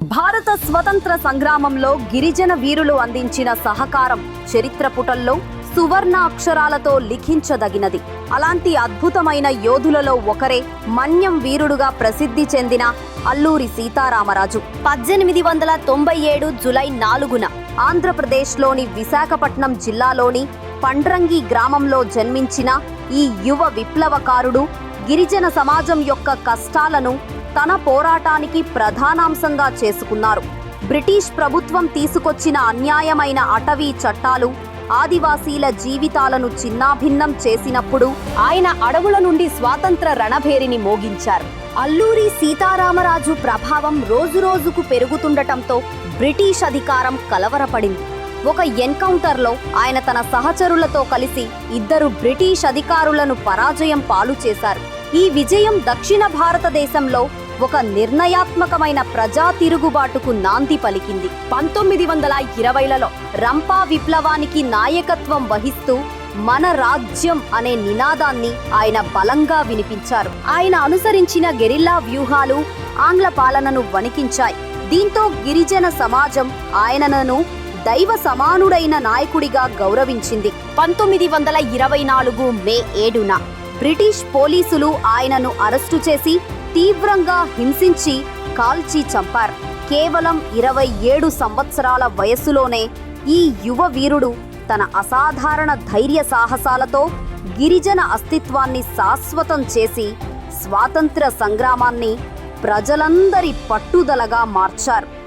భారత స్వతంత్ర సంగ్రామంలో గిరిజన వీరులు అందించిన సహకారం చరిత్ర పుటల్లో సువర్ణ అక్షరాలతో లిఖించదగినది. అలాంటి అద్భుతమైన యోధులలో ఒకరే మన్యం వీరుడుగా ప్రసిద్ధి చెందిన అల్లూరి సీతారామరాజు. పద్దెనిమిది వందల తొంభై ఏడు జులై నాలుగున ఆంధ్రప్రదేశ్లోని విశాఖపట్నం జిల్లాలోని పండ్రంగి గ్రామంలో జన్మించిన ఈ యువ విప్లవకారుడు గిరిజన సమాజం యొక్క కష్టాలను తన పోరాటానికి ప్రధానాంశంగా చేసుకున్నారు. బ్రిటిష్ ప్రభుత్వం తీసుకొచ్చిన అన్యాయమైన అటవీ చట్టాలు ఆదివాసీల జీవితాలను చిన్నాభిన్నం చేసినప్పుడు ఆయన అడవుల నుండి స్వాతంత్ర రణభేరిని మోగించారు. అల్లూరి సీతారామరాజు ప్రభావం రోజురోజుకు పెరుగుతుండటంతో బ్రిటిష్ అధికారం కలవరపడింది. ఒక ఎన్కౌంటర్లో ఆయన తన సహచరులతో కలిసి ఇద్దరు బ్రిటిష్ అధికారులను పరాజయం పాలు చేశారు. ఈ విజయం దక్షిణ భారతదేశంలో ఒక నిర్ణయాత్మకమైన ప్రజా తిరుగుబాటుకు నాంది పలికింది. పంతొమ్మిది వందల ఇరవైలలో రంపా విప్లవానికి నాయకత్వం వహిస్తూ మన రాజ్యం అనే నినాదాన్ని ఆయన బలంగా వినిపించారు. ఆయన అనుసరించిన గెరిల్లా వ్యూహాలు ఆంగ్ల పాలనను వణికించాయి. దీంతో గిరిజన సమాజం ఆయనను దైవ సమానుడైన నాయకుడిగా గౌరవించింది. పంతొమ్మిది వందల ఇరవై నాలుగు మే ఏడున బ్రిటిష్ పోలీసులు ఆయనను అరెస్టు చేసి తీవ్రంగా హింసించి కాల్చి చంపారు. కేవలం ఇరవై ఏడు సంవత్సరాల వయస్సులోనే ఈ యువ వీరుడు తన అసాధారణ ధైర్య సాహసాలతో గిరిజన అస్తిత్వాన్ని శాశ్వతం చేసి స్వాతంత్ర సంగ్రామాన్ని ప్రజలందరి పట్టుదలగా మార్చారు.